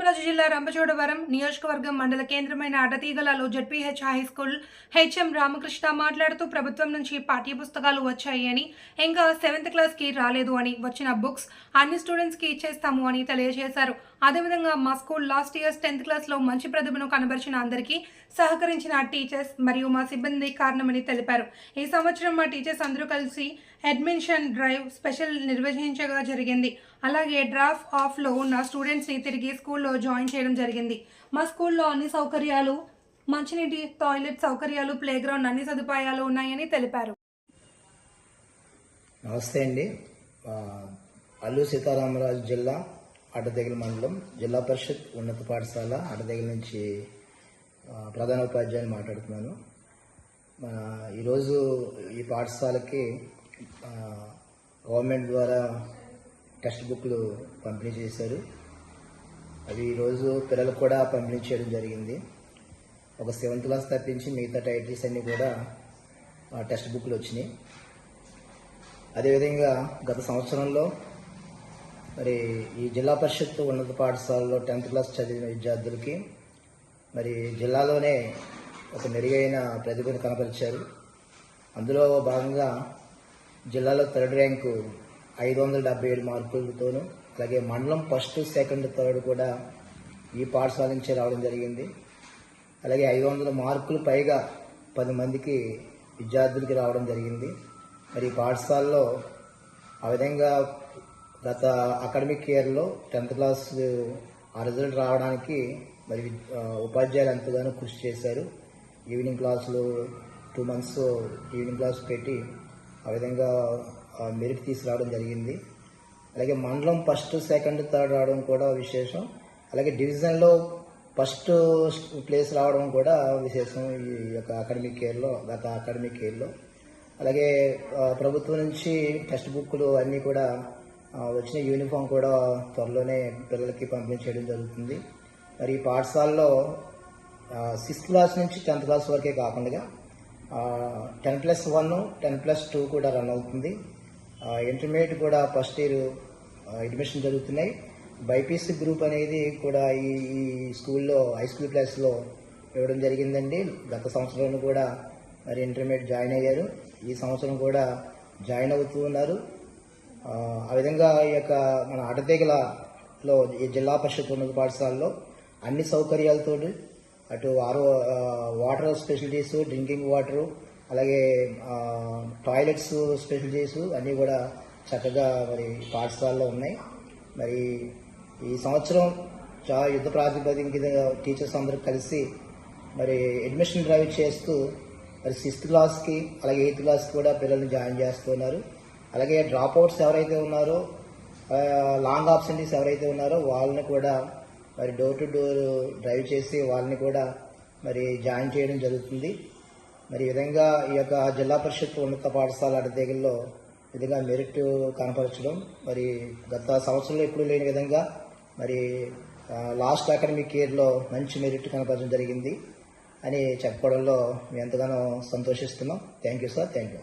జిల్లా రంపచోడవరం నియోజకవర్గం మండల కేంద్రమైన అడతీగలలో ZPH high school HM Ramakrishna మాట్లాడుతూ ప్రభుత్వం నుంచి పాఠ్య పుస్తకాలు వచ్చాయి అని ఇంకా సెవెంత్ క్లాస్కి రాలేదు అని వచ్చిన బుక్స్ అన్ని స్టూడెంట్స్కి ఇచ్చేస్తాము అని తెలియజేశారు. అదేవిధంగా మా స్కూల్ లాస్ట్ ఇయర్స్ టెన్త్ క్లాస్లో మంచి ప్రతిభను కనబరిచిన అందరికీ సహకరించిన టీచర్స్ మరియు మా సిబ్బంది కారణమని తెలిపారు. ఈ సంవత్సరం మా టీచర్స్ అందరూ కలిసి అడ్మిషన్ డ్రైవ్ స్పెషల్ నిర్వహించగా జరిగింది. అలాగే డ్రాఫ్ ఆఫ్లో ఉన్న స్టూడెంట్స్ని తిరిగి స్కూల్లో జాయిన్ చేయడం జరిగింది. మా స్కూల్లో అన్ని సౌకర్యాలు మంచినీటి టాయిలెట్ సౌకర్యాలు ప్లే గ్రౌండ్ అన్ని సదుపాయాలు ఉన్నాయని తెలిపారు. నమస్తే అండి. అల్లు సీతారామరాజు జిల్లా అడ్డదగిలి మండలం జిల్లా పరిషత్ ఉన్నత పాఠశాల అడ్డదగిలి నుంచి ప్రధాన ఉపాధ్యాయుని మాట్లాడుతున్నాను. మన ఈరోజు ఈ పాఠశాలకి గవర్నమెంట్ ద్వారా టెక్స్ట్ బుక్లు పంపిణీ చేశారు. అవి ఈరోజు పిల్లలకు కూడా పంపిణీ చేయడం జరిగింది. ఒక సెవెంత్ క్లాస్ తప్పించి మిగతా టైటిల్స్ అన్నీ కూడా టెక్స్ట్ బుక్లు వచ్చినాయి. అదేవిధంగా గత సంవత్సరంలో మరి ఈ జిల్లా పరిషత్ ఉన్నత పాఠశాలలో టెన్త్ క్లాస్ చదివిన విద్యార్థులకి మరి జిల్లాలోనే ఒక మెరుగైన ప్రతిభను కనపరిచారు. అందులో భాగంగా జిల్లాలో థర్డ్ ర్యాంకు ఐదు వందల డెబ్బై ఏడు మార్కులతోనూ అలాగే మండలం ఫస్ట్ సెకండ్ థర్డ్ కూడా ఈ పాఠశాల నుంచి రావడం జరిగింది. అలాగే ఐదు వందల మార్కులు పైగా పది మందికి విద్యార్థులకి రావడం జరిగింది. మరి ఈ పాఠశాలలో ఆ విధంగా గత అకాడమిక్ ఇయర్లో టెన్త్ క్లాస్ ఆ రిజల్ట్ రావడానికి మరి ఉపాధ్యాయులు ఎంతగానో కృషి చేశారు. ఈవినింగ్ క్లాసులు టూ మంత్స్ ఈవినింగ్ క్లాస్ పెట్టి ఆ విధంగా మెరిట్ తీసుకురావడం జరిగింది. అలాగే మండలం ఫస్ట్ సెకండ్ థర్డ్ రావడం కూడా విశేషం. అలాగే డివిజన్లో ఫస్ట్ ప్లేస్ రావడం కూడా విశేషం ఈ యొక్క అకాడమిక్ ఇయర్లో గత అకాడమిక్ ఇయర్లో అలాగే ప్రభుత్వం నుంచి టెక్స్ట్ బుక్లు అన్నీ కూడా వచ్చిన యూనిఫామ్ కూడా త్వరలోనే పిల్లలకి పంపిణీ చేయడం జరుగుతుంది. మరి ఈ పాఠశాలలో సిక్స్త్ క్లాస్ నుంచి టెన్త్ క్లాస్ వరకే కాకుండా ten plus one ten plus two కూడా రన్ అవుతుంది. ఇంటర్మీడియట్ కూడా ఫస్ట్ ఇయర్ అడ్మిషన్ జరుగుతున్నాయి. బైపీసీ గ్రూప్ అనేది కూడా ఈ ఈ స్కూల్లో హై స్కూల్ క్లాస్లో ఇవ్వడం జరిగిందండి. గత సంవత్సరంలో కూడా మరి ఇంటర్మీడియట్ జాయిన్ అయ్యారు. ఈ సంవత్సరం కూడా జాయిన్ అవుతూ ఉన్నారు. ఆ, విధంగా ఈ యొక్క మన అటతీగలలో ఈ జిల్లా పరిషత్ ఉన్నత పాఠశాలలో అన్ని సౌకర్యాలతో అటు RO water specialities drinking water అలాగే టాయిలెట్స్ స్పెషలిటీస్ అన్నీ కూడా చక్కగా మరి పాఠశాలలో ఉన్నాయి. మరి ఈ సంవత్సరం చాలా యుద్ధ ప్రాతిపదిక కింద టీచర్స్ అందరూ కలిసి మరి అడ్మిషన్ డ్రైవ్ చేస్తూ మరి సిక్స్త్ క్లాస్కి అలాగే ఎయిత్ క్లాస్కి కూడా పిల్లల్ని జాయిన్ చేస్తున్నారు. అలాగే డ్రాప్ అవుట్స్ ఎవరైతే ఉన్నారో లాంగ్ ఆబ్సెంటీస్ ఎవరైతే ఉన్నారో వాళ్ళని కూడా మరి డోర్ టు డోర్ డ్రైవ్ చేసి వాళ్ళని కూడా మరి జాయిన్ చేయడం జరుగుతుంది. మరి ఈ విధంగా ఈ యొక్క జిల్లా పరిషత్ ఉన్నత పాఠశాల అడ్డదేగల్లో విధంగా మెరిట్ కనపరచడం మరి గత సంవత్సరంలో ఎప్పుడు లేని విధంగా మరి లాస్ట్ అకాడమిక్ ఇయర్లో మంచి మెరిట్ కనపరచడం జరిగింది అని చెప్పుకోవడంలో మేము ఎంతగానో సంతోషిస్తున్నాం. Thank you sir thank you